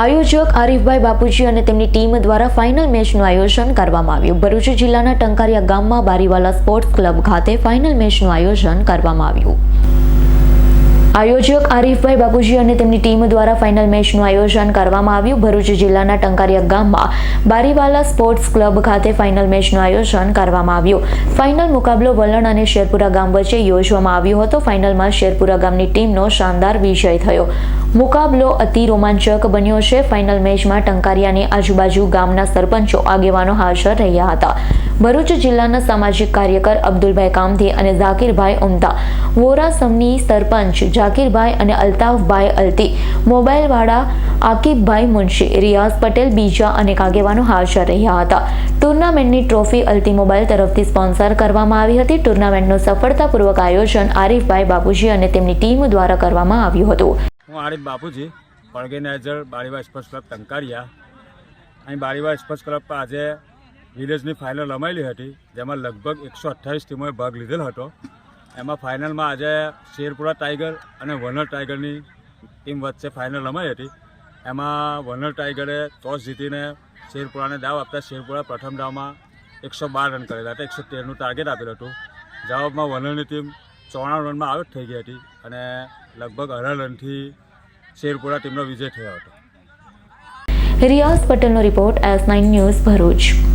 આયોજક આરીફભાઈ બાપુજી અને તેમની ટીમ દ્વારા ફાઇનલ મેચનું આયોજન કરવામાં આવ્યું. ભરૂચ જિલ્લાના ટંકારિયા ગામમાં બારીવાલા સ્પોર્ટ્સ ક્લબ ખાતે ફાઇનલ મેચનું આયોજન કરવામાં આવ્યું. આયોજક આરીફભાઈ બાપુજી અને તેમની ટીમ દ્વારા ફાઇનલ મેચનું આયોજન કરવામાં આવ્યું. ભરૂચ જિલ્લાના ટંકારિયા ગામમાં બારીવાલા સ્પોર્ટ્સ ક્લબ ખાતે ફાઇનલ મેચનું આયોજન કરવામાં આવ્યું. ફાઇનલ મુકાબલો વલણ અને શેરપુરા ગામ વચ્ચે યોજવામાં આવ્યો હતો. ફાઇનલમાં શેરપુરા ગામની ટીમનો શાનદાર વિજય થયો. મુકાબલો અતિ રોમાંચક બન્યો છે. ફાઇનલ મેચમાં ટંકારિયાની આજુબાજુ ગામના સરપંચો આગેવાનો હાજર રહ્યા હતા. ભરૂચ જિલ્લાના સામાજિક કાર્યકર અબ્દુલભાઈ કામથી અને ઝાકીરભાઈ ઉમદા, વોરાસમની સરપંચ ઝાકીરભાઈ અને અલ્તાફભાઈ અલ્તી મોબાઈલવાળા આકિબભાઈ મુનશી, રિયાઝ પટેલ, બીજા અનેક આગેવાનો હાજર રહ્યા હતા. ટુર્નામેન્ટની ટ્રોફી અલ્તી મોબાઈલ તરફથી સ્પોન્સર કરવામાં આવી હતી. ટુર્નામેન્ટનું સફળતાપૂર્વક આયોજન આરીફભાઈ બાપુજી અને તેમની ટીમ દ્વારા કરવામાં આવ્યું હતું. હું Arif Bapuji organiser Bariwa sports club Tankaria. અહીં બારીવા સ્પોર્ટ્સ ક્લબ પર આજે વિલેજની ફાઇનલ રમાયેલી હતી, જેમાં લગભગ એકસો અઠ્ઠાવીસ ટીમોએ ભાગ લીધેલો હતો. એમાં ફાઇનલમાં આજે શેરપુરા ટાઈગર અને વનર ટાઈગરની ટીમ વચ્ચે ફાઇનલ રમાઈ હતી. એમાં વનર ટાઈગરે ટોસ જીતીને શેરપુરાને દાવ આપતા શેરપુરા પ્રથમ દાવમાં એકસો બાર રન કરેલા હતા, એકસો તેરનું ટાર્ગેટ આપેલું હતું. જવાબમાં વનરની ટીમ ચોરાણું રનમાં આઉટ થઈ ગઈ હતી અને લગભગ અઢાર રનથી શેરપુરા ટીમનો વિજય થયો હતો. રિયાઝ પટેલનો report S nine news Bharuch.